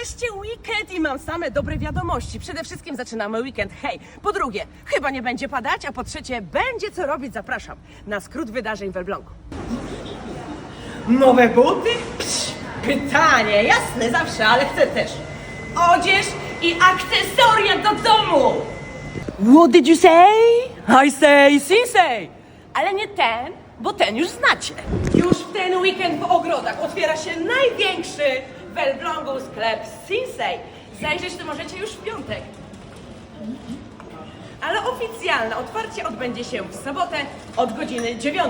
nareszcie weekend i mam same dobre wiadomości. Przede wszystkim zaczynamy weekend. Hej, po drugie, chyba nie będzie padać, a po trzecie, będzie co robić. Zapraszam na skrót wydarzeń w Elblągu. Nowe buty? Psz, pytanie, jasne, zawsze, ale chcę też. Odzież i akcesoria do domu. What did you say? I say Sinsei. Ale nie ten, bo ten już znacie. Już w ten weekend w ogrodach otwiera się największy w Elblągu sklep Sinsei. Zajrzeć to możecie już w piątek. Ale oficjalne otwarcie odbędzie się w sobotę od godziny 9.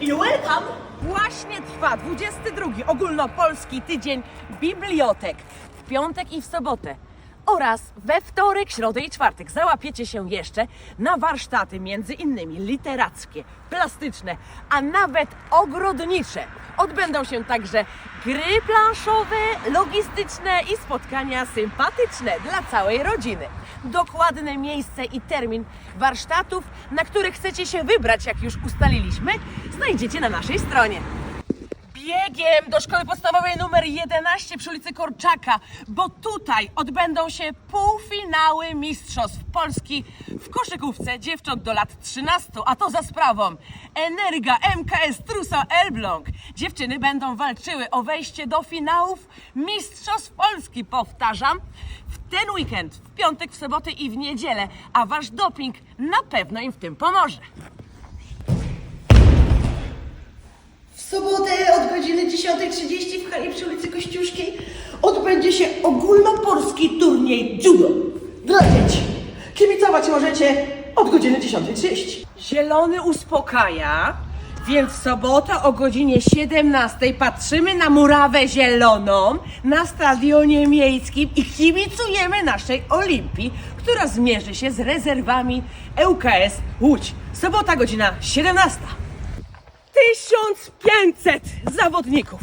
I welcome! Właśnie trwa 22 ogólnopolski tydzień bibliotek w piątek i w sobotę. Oraz we wtorek, środę i czwartek załapiecie się jeszcze na warsztaty między innymi literackie, plastyczne, a nawet ogrodnicze. Odbędą się także gry planszowe, logistyczne i spotkania sympatyczne dla całej rodziny. Dokładne miejsce i termin warsztatów, na które chcecie się wybrać, jak już ustaliliśmy, znajdziecie na naszej stronie. Biegiem do szkoły podstawowej numer 11 przy ulicy Korczaka, bo tutaj odbędą się półfinały Mistrzostw Polski w koszykówce dziewcząt do lat 13, a to za sprawą Energa MKS Trusa Elbląg. Dziewczyny będą walczyły o wejście do finałów Mistrzostw Polski, powtarzam, w ten weekend, w piątek, w sobotę i w niedzielę, a wasz doping na pewno im w tym pomoże. W sobotę godziny 10.30 w hali przy ulicy Kościuszkiej odbędzie się ogólnopolski turniej judo dla dzieci. Kibicować możecie od godziny 10.30. Zielony uspokaja, więc w sobotę o godzinie 17 patrzymy na murawę zieloną na stadionie miejskim i kibicujemy naszej Olimpii, która zmierzy się z rezerwami ŁKS Łódź. Sobota godzina 17. 1500 zawodników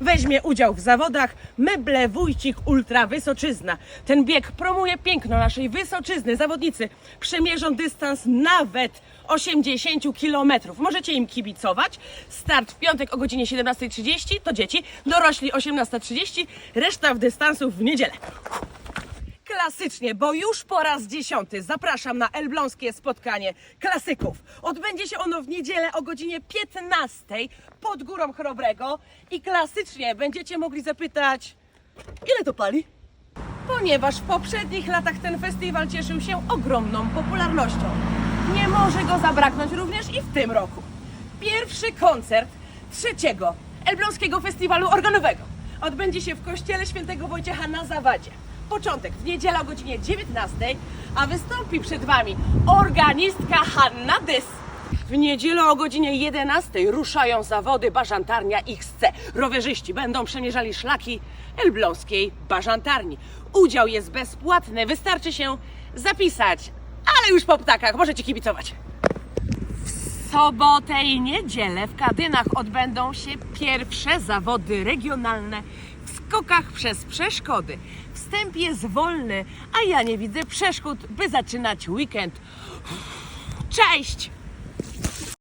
weźmie udział w zawodach Meble Wójcik Ultra Wysoczyzna. Ten bieg promuje piękno naszej Wysoczyzny. Zawodnicy przemierzą dystans nawet 80 km. Możecie im kibicować. Start w piątek o godzinie 17.30 to dzieci, dorośli 18.30, reszta w dystansów w niedzielę klasycznie, bo już po raz dziesiąty zapraszam na elbląskie spotkanie klasyków. Odbędzie się ono w niedzielę o godzinie 15 pod Górą Chrobrego i klasycznie będziecie mogli zapytać, ile to pali? Ponieważ w poprzednich latach ten festiwal cieszył się ogromną popularnością. Nie może go zabraknąć również i w tym roku. Pierwszy koncert trzeciego Elbląskiego Festiwalu Organowego odbędzie się w Kościele Świętego Wojciecha na Zawadzie. Początek w niedzielę o godzinie 19, a wystąpi przed Wami organistka Hanna Dys. W niedzielę o godzinie 11 ruszają zawody Bażantarnia XC. Rowerzyści będą przemierzali szlaki elbląskiej Bażantarni. Udział jest bezpłatny, wystarczy się zapisać, ale już po ptakach możecie kibicować. Sobotę i niedzielę w Kadynach odbędą się pierwsze zawody regionalne w skokach przez przeszkody. Wstęp jest wolny, a ja nie widzę przeszkód, by zaczynać weekend. Cześć!